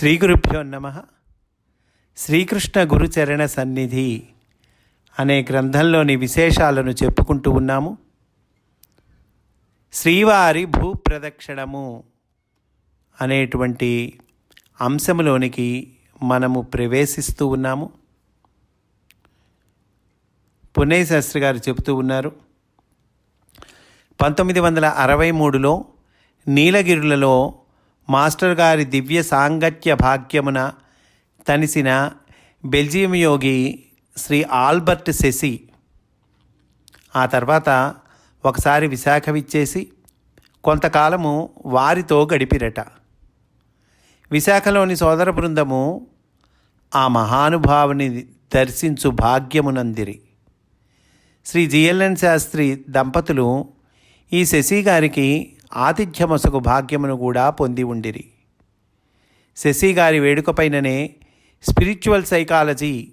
శ్రీ గురుభ్యో నమ. శ్రీకృష్ణ గురుచరణ సన్నిధి అనే గ్రంథంలోని విశేషాలను చెప్పుకుంటూ ఉన్నాము. శ్రీవారి భూప్రదక్షిణము అనేటువంటి అంశములోనికి మనము ప్రవేశిస్తూ ఉన్నాము. పున్నయ్య శాస్త్రి గారు చెబుతూ ఉన్నారు పంతొమ్మిది వందల అరవై మూడులో నీలగిరులలో మాస్టర్ గారి దివ్య సాంగత్య భాగ్యమున తనిసిన బెల్జియం యోగి శ్రీ ఆల్బర్ట్ సెసి ఆ తర్వాత ఒకసారి విశాఖ విచ్చేసి కొంతకాలము వారితో గడిపిరట. విశాఖలోని సోదర బృందము ఆ మహానుభావుని దర్శించు భాగ్యమునందిరి. శ్రీ జిఎల్ఎన్ శాస్త్రి దంపతులు ఈ శశి గారికి ఆతిథ్యమొసగు భాగ్యమును కూడా పొంది ఉండిరి. శశి గారి వేడుకపైననే స్పిరిచువల్ సైకాలజీ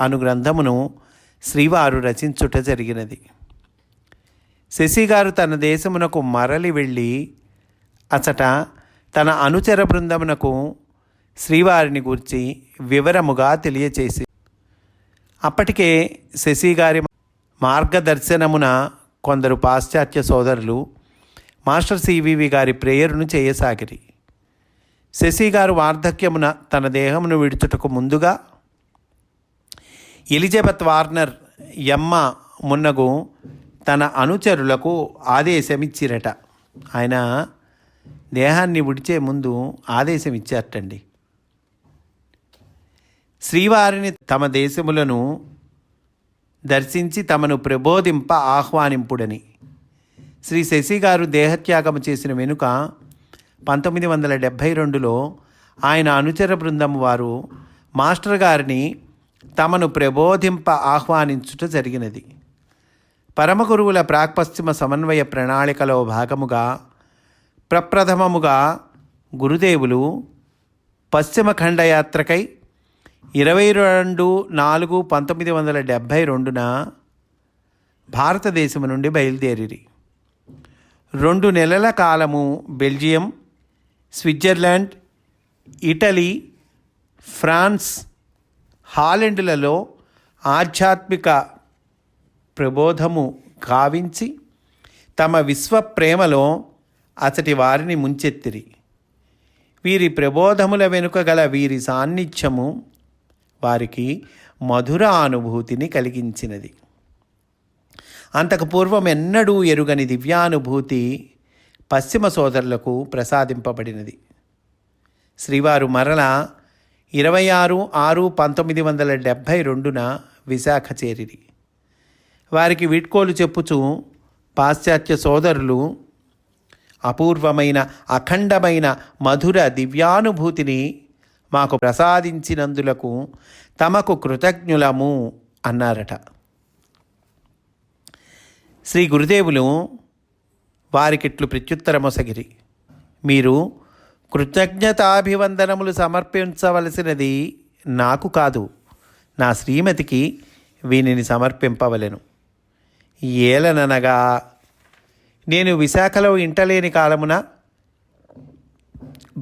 అను గ్రంథమును శ్రీవారు రచించుట జరిగినది. శశి గారు తన దేశమునకు మరలి వెళ్ళి అచట తన అనుచర బృందమునకు శ్రీవారిని గూర్చి వివరముగా తెలియచేసి అప్పటికే శశి గారి మార్గదర్శనమున కొందరు పాశ్చాత్య సోదరులు మాస్టర్ సివివి గారి ప్రేయరును చేయసాగిరి. శశి గారు వార్ధక్యమున తన దేహమును విడుచుటకు ముందుగా ఎలిజబెత్ వార్నర్ యమ్మ మున్నగు తన అనుచరులకు ఆదేశమిచ్చిరట. ఆయన దేహాన్ని విడిచే ముందు ఆదేశం ఇచ్చారటండి శ్రీవారిని తమ దేశములను దర్శించి తమను ప్రబోధింప ఆహ్వానింపుడని. శ్రీ శశి గారు దేహత్యాగం చేసిన వెనుక పంతొమ్మిది వందల డెబ్భై రెండులో ఆయన అనుచర బృందం వారు మాస్టర్ గారిని తమను ప్రబోధింప ఆహ్వానించుట జరిగినది. పరమగురువుల ప్రాక్పశ్చిమ సమన్వయ ప్రణాళికలో భాగముగా ప్రప్రథమముగా గురుదేవులు పశ్చిమ ఖండయాత్రకై ఇరవై రెండు నాలుగు పంతొమ్మిది వందల డెబ్భై రెండున భారతదేశం నుండి బయలుదేరిరి. రెండు నెలల కాలము బెల్జియం స్విట్జర్లాండ్ ఇటలీ ఫ్రాన్స్ హాలెండ్లలో ఆధ్యాత్మిక ప్రబోధము కావించి తమ విశ్వ ప్రేమలో అతటి వారిని ముంచెత్తిరి. వీరి ప్రబోధముల వెనుక గల వీరి సాన్నిధ్యము వారికి మధుర అనుభూతిని కలిగించినది. అంతకు పూర్వం ఎన్నడూ ఎరుగని దివ్యానుభూతి పశ్చిమ సోదరులకు ప్రసాదింపబడినది. శ్రీవారు మరల ఇరవై ఆరు ఆరు పంతొమ్మిది వందల డెబ్భై రెండున విశాఖ చేరిరి. వారికి వీడ్కోలు చెప్పుచు పాశ్చాత్య సోదరులు అపూర్వమైన అఖండమైన మధుర దివ్యానుభూతిని మాకు ప్రసాదించినందులకు తమకు కృతజ్ఞులము అన్నారట. శ్రీ గురుదేవులు వారికిట్లు ప్రత్యుత్తరమొసగిరి. మీరు కృతజ్ఞతాభివందనములు సమర్పించవలసినది నాకు కాదు. నా శ్రీమతికి వీనిని సమర్పింపవలెను. ఏలననగా నేను విశాఖలో ఇంటలేని కాలమున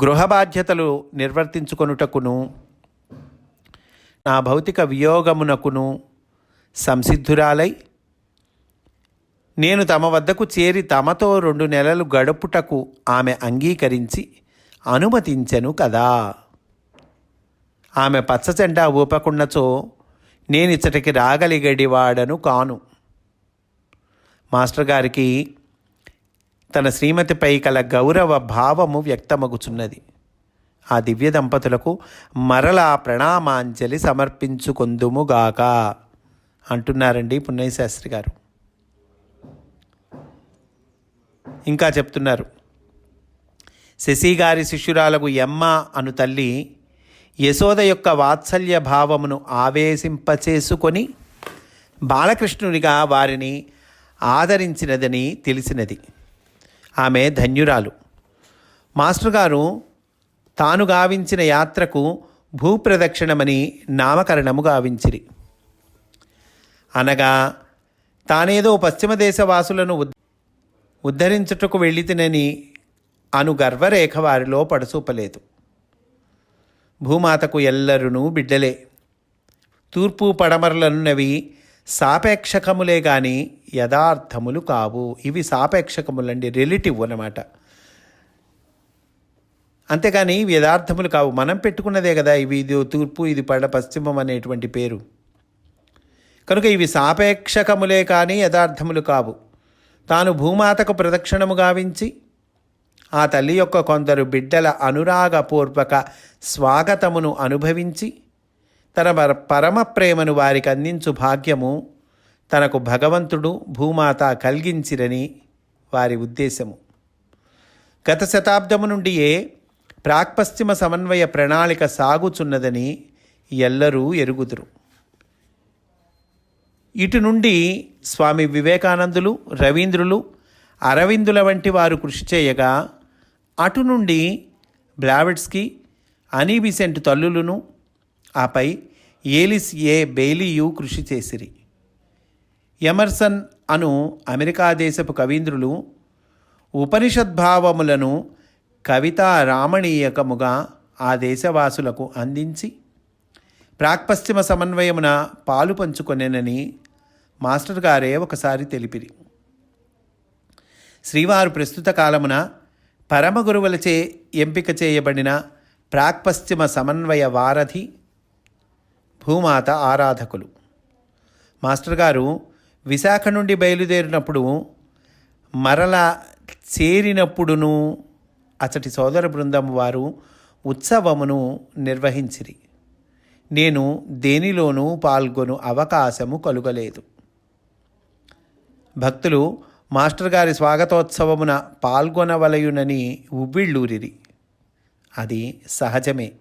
గృహ బాధ్యతలు నిర్వర్తించుకొనుటకును నా భౌతిక వియోగమునకును సంసిద్ధురాలై నేను తమ వద్దకు చేరి తమతో రెండు నెలలు గడుపుటకు ఆమె అంగీకరించి అనుమతించెను కదా. ఆమె పచ్చజెండా ఊపకున్నచో నేనిచ్చటికి రాగలిగడివాడను కాను. మాస్టర్ గారికి తన శ్రీమతిపై కల గౌరవ భావము వ్యక్తమగుచున్నది. ఆ దివ్య దంపతులకు మరలా ప్రణామాంజలి సమర్పించుకొందుముగాక అంటున్నారండి పున్నయ్య శాస్త్రి గారు. ఇంకా చెప్తున్నారు. శశి గారి శిష్యురాలకు ఎమ్మ అను తల్లి యశోద యొక్క వాత్సల్య భావమును ఆవేశింపచేసుకొని బాలకృష్ణునిగా వారిని ఆదరించినదని తెలిసినది. ఆమె ధన్యురాలు. మాస్టర్ గారు తాను గావించిన యాత్రకు భూప్రదక్షిణమని నామకరణము గావించిరి. అనగా తానేదో పశ్చిమ దేశ వాసులను ఉద్ ఉద్ధరించుటకు వెళ్ళితినని అను గర్వరేఖ వారిలో పడసూపలేదు. భూమాతకు ఎల్లరునూ బిడ్డలే. తూర్పు పడమరలనున్నవి సాపేక్షకములే గాని యథార్థములు కావు. ఇవి సాపేక్షకములండి రిలేటివ్ అన్నమాట. అంతేగాని ఇవి యథార్థములు కావు. మనం పెట్టుకున్నదే కదా ఇవి ఇది తూర్పు ఇది పడ పశ్చిమం అనేటువంటి పేరు. కనుక ఇవి సాపేక్షకములే కానీ యథార్థములు కావు. తాను భూమాతకు ప్రదక్షిణము గావించి ఆ తల్లి యొక్క కొందరు బిడ్డల అనురాగపూర్వక స్వాగతమును అనుభవించి తన పర- పరమ ప్రేమను వారికి అందించు భాగ్యము తనకు భగవంతుడు భూమాత కలిగించిరని వారి ఉద్దేశము. గత శతాబ్దము నుండియే ప్రాక్పశ్చిమ సమన్వయ ప్రణాళిక సాగుచున్నదని ఎల్లరూ ఎరుగుదురు. ఇటు నుండి స్వామి వివేకానందులు రవీంద్రులు అరవిందుల వంటి వారు కృషి చేయగా అటు నుండి బ్లావెట్స్కి అనీబిసెంట్ తల్లులను ఆపై ఏలిస్ ఏ బెయిలీయు కృషి చేసిరి. ఎమర్సన్ అను అమెరికా దేశపు కవీంద్రులు ఉపనిషద్భావములను కవితా రామణీయకముగా ఆ దేశవాసులకు అందించి ప్రాక్పశ్చిమ సమన్వయమున పాలు పంచుకొనెనని మాస్టర్ గారే ఒకసారి తెలిపిరి. శ్రీవారు ప్రస్తుత కాలమున పరమ గురువులచే ఎంపిక చేయబడిన ప్రాక్పశ్చిమ సమన్వయ వారధి భూమాత ఆరాధకులు. మాస్టర్ గారు విశాఖ నుండి బయలుదేరినప్పుడు మరలా చేరినప్పుడును అతటి సోదర బృందం వారు ఉత్సవమును నిర్వహించిరి. నేను దేనిలోనూ పాల్గొను అవకాశము కలుగలేదు. భక్తులు మాస్టర్ గారి స్వాగతోత్సవమున పాల్గొనవలయునని ఉవ్విళ్ళూరిరి. అది సహజమే.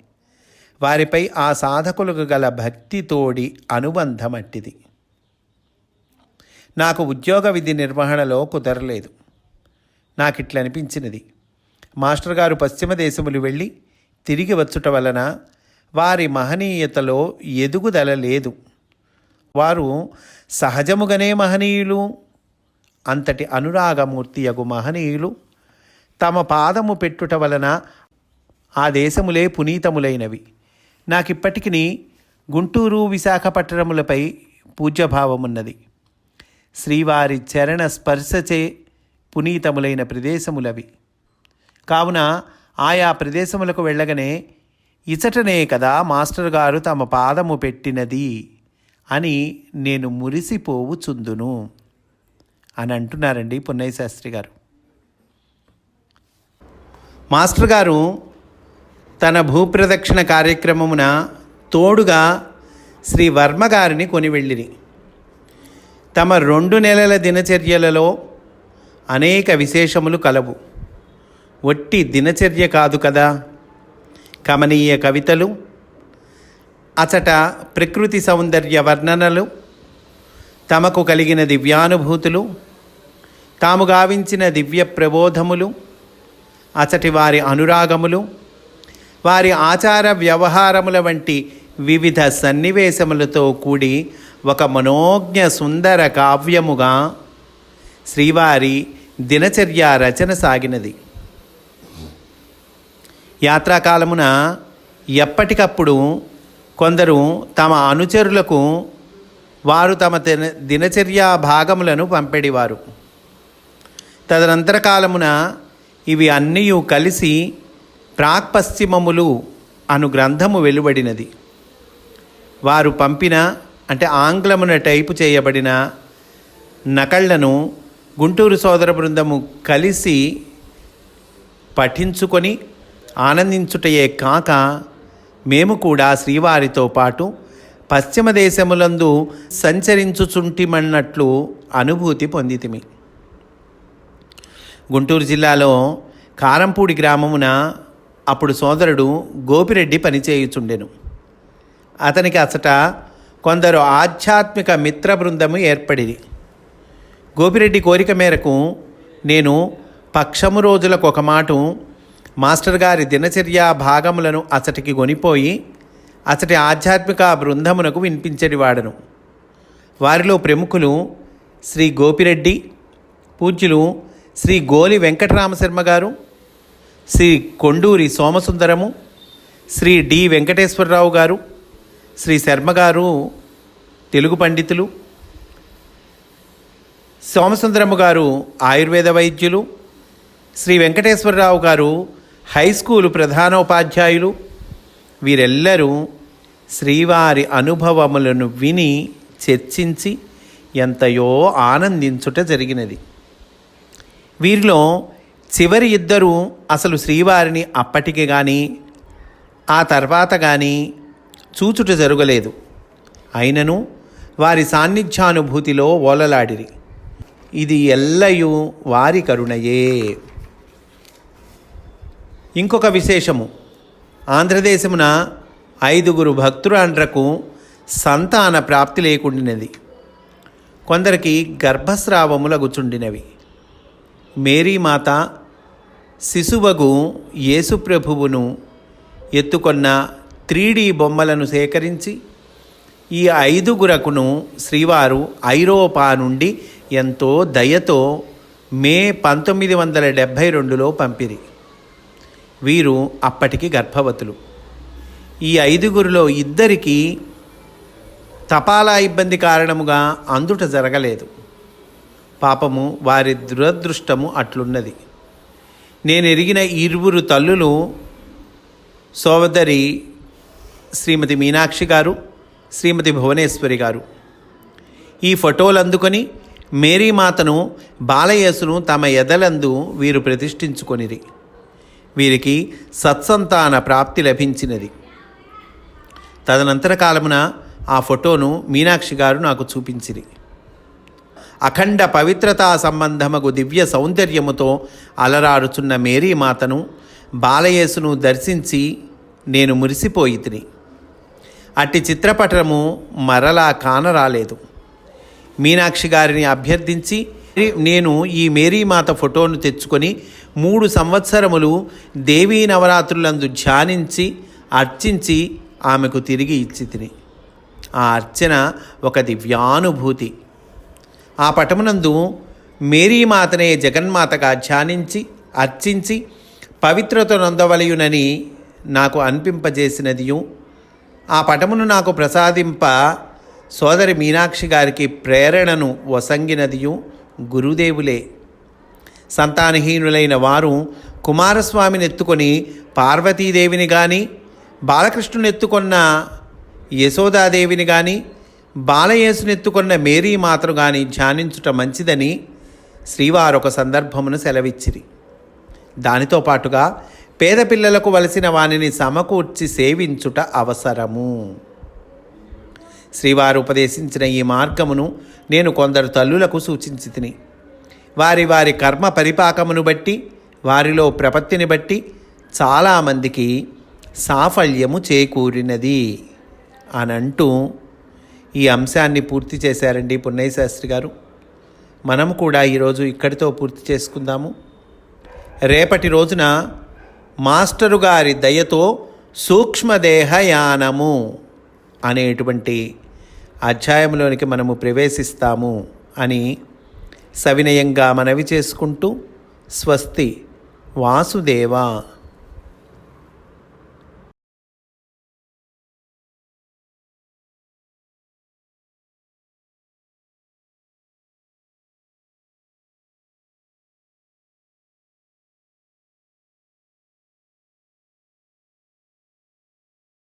వారిపై ఆ సాధకులకు గల భక్తితోడి అనుబంధమట్టిది. నాకు ఉద్యోగ విధి నిర్వహణలో కుదరలేదు. నాకు ఇట్లా అనిపించినది మాస్టర్ గారు పశ్చిమ దేశములు వెళ్ళి తిరిగి వచ్చుట వలన వారి మహనీయతలో ఎదుగుదల లేదు. వారు సహజముగానే మహనీయులు అంతటి అనురాగమూర్తి యగు మహనీయులు. తమ పాదము పెట్టుట వలన ఆ దేశములే పునీతములైనవి. నాకిప్పటికీ గుంటూరు విశాఖపట్టణములపై పూజ్యభావమున్నది. శ్రీవారి చరణ స్పర్శచే పునీతములైన ప్రదేశములవి. కావున ఆయా ప్రదేశములకు వెళ్ళగానే ఇచటనే కదా మాస్టర్ గారు తమ పాదము పెట్టినది అని నేను మురిసిపోవుచుందును. అని అంటున్నారండి పున్నయ్య శాస్త్రి గారు. మాస్టర్ గారు తన భూప్రదక్షిణ కార్యక్రమమున తోడుగా శ్రీ వర్మ గారిని కొని వెళ్ళిరి. తమ రెండు నెలల దినచర్యలలో అనేక విశేషములు కలవు. ఒట్టి దినచర్య కాదు కదా. కమనీయ కవితలు అచట ప్రకృతి సౌందర్య వర్ణనలు తమకు కలిగిన దివ్యానుభూతులు తాము గావించిన దివ్య ప్రబోధములు అచటి వారి అనురాగములు వారి ఆచార వ్యవహారముల వంటి వివిధ సన్నివేశములతో కూడి ఒక మనోజ్ఞ సుందర కావ్యముగా శ్రీవారి దినచర్య రచన సాగినది. యాత్రాకాలమున ఎప్పటికప్పుడు కొందరు తమ అనుచరులకు వారు తమ దిన దినచర్య భాగములను పంపెడివారు. తదనంతర కాలమున ఇవి అన్నీ కలిసి ప్రాక్పశ్చిమములు అను గ్రంథము వెలువడినది. వారు పంపిన అంటే ఆంగ్లమున టైపు చేయబడిన నకళ్ళను గుంటూరు సోదర బృందము కలిసి పఠించుకొని ఆనందించుటయే కాక మేము కూడా శ్రీవారితో పాటు పశ్చిమ దేశములందు సంచరించుచుంటిమన్నట్లు అనుభూతి పొందితిమి. గుంటూరు జిల్లాలో కారంపూడి గ్రామమున అప్పుడు సోదరుడు గోపిరెడ్డి పనిచేయుచుండెను. అతనికి అసట కొందరు ఆధ్యాత్మిక మిత్ర బృందము ఏర్పడి గోపిరెడ్డి కోరిక మేరకు నేను పక్షము రోజులకు ఒక మాట మాస్టర్ గారి దినచర్య భాగములను అతటికి కొనిపోయి అతడి ఆధ్యాత్మిక బృందమునకు వినిపించేవాడను వారిలో ప్రముఖులు శ్రీ గోపిరెడ్డి పూజ్యులు శ్రీ గోలి వెంకటరామశర్మ గారు శ్రీ కొండూరి సోమసుందరము శ్రీ డి వెంకటేశ్వరరావు గారు శ్రీ శర్మ గారు తెలుగు పండితులు సోమసుందరము గారు ఆయుర్వేద వైద్యులు శ్రీ వెంకటేశ్వరరావు గారు హై స్కూలు ప్రధానోపాధ్యాయులు వీరెల్లరూ శ్రీవారి అనుభవములను విని చర్చించి ఎంతయో ఆనందించుట జరిగినది. వీరిలో చివరి ఇద్దరు అసలు శ్రీవారిని అప్పటికి కానీ ఆ తర్వాత కానీ చూచుట జరగలేదు. అయినను వారి సాన్నిధ్యానుభూతిలో ఓలలాడిరి. ఇది ఎల్లయు వారి కరుణయే. ఇంకొక విశేషము. ఆంధ్రదేశమున ఐదుగురు భక్తురాండ్రకు సంతాన ప్రాప్తి లేకుండినది. కొందరికి గర్భస్రావములగుచుండినవి మేరీమాత శిశువగు యేసుప్రభువును ఎత్తుకొన్న త్రీడీ బొమ్మలను సేకరించి ఈ ఐదుగురకును శ్రీవారు ఐరోపా నుండి ఎంతో దయతో మే పంతొమ్మిది వందల డెబ్భై రెండులో పంపిరి. వీరు అప్పటికి గర్భవతులు. ఈ ఐదుగురిలో ఇద్దరికి తపాలా ఇబ్బంది కారణముగా అందుట జరగలేదు. పాపము వారి దురదృష్టము అట్లున్నది. నేను ఎరిగిన ఇరువురు తల్లులు సోదరి శ్రీమతి మీనాక్షి గారు శ్రీమతి భువనేశ్వరి గారు. ఈ ఫోటోలు అందుకొని మేరీమాతను బాలయేసును తమ ఎదలందు వీరు ప్రతిష్ఠించుకొనిరి. వీరికి సత్సంతాన ప్రాప్తి లభించినది. తదనంతర కాలమున ఆ ఫోటోను మీనాక్షి గారు నాకు చూపించిరి. అఖండ పవిత్రతా సంబంధమగు దివ్య సౌందర్యముతో అలరారుచున్న మేరీ మాతను బాలయేసును దర్శించి నేను మురిసిపోయి తిని అట్టి చిత్రపటము మరలా కానరాలేదు. మీనాక్షి గారిని అభ్యర్థించి నేను ఈ మేరీమాత ఫోటోను తెచ్చుకొని మూడు సంవత్సరములు దేవీ నవరాత్రులందు ధ్యానించి అర్చించి ఆమెకు తిరిగి ఇచ్చి తిని. ఆ అర్చన ఒక దివ్యానుభూతి. ఆ పటమునందు మేరీమాతనే జగన్మాతగా ధ్యానించి అర్చించి పవిత్రత నొందవలయునని నాకు అనిపింపజేసినదియు. ఆ పటమును నాకు ప్రసాదింప సోదరి మీనాక్షి గారికి ప్రేరణను వసంగినదియు. గురుదేవులే. సంతానహీనులైన వారు కుమారస్వామిని ఎత్తుకొని పార్వతీదేవిని కానీ బాలకృష్ణుని ఎత్తుకున్న యశోదాదేవిని కానీ బాలయేసుని ఎత్తుకున్న మేరీ మాతను కానీ ధ్యానించుట మంచిదని శ్రీవారు ఒక సందర్భమును సెలవిచ్చిరి. దానితో పాటుగా పేద పిల్లలకు వలసిన వానిని సమకూర్చి సేవించుట అవసరము. శ్రీవారు ఉపదేశించిన ఈ మార్గమును నేను కొందరు తల్లులకు సూచించి తిని వారి వారి కర్మ పరిపాకమును బట్టి వారిలో ప్రపత్తిని బట్టి చాలామందికి సాఫల్యము చేకూరినది అని అంటూ ఈ అంశాన్ని పూర్తి చేశారండి పున్నయ్య శాస్త్రి గారు. మనం కూడా ఈరోజు ఇక్కడితో పూర్తి చేసుకుందాము. రేపటి రోజున మాస్టరు గారి దయతో సూక్ష్మదేహయానము అనేటువంటి అధ్యాయంలోనికి మనము ప్రవేశిస్తాము అని సవినయంగా మనవి చేసుకుంటూ స్వస్తి వాసుదేవ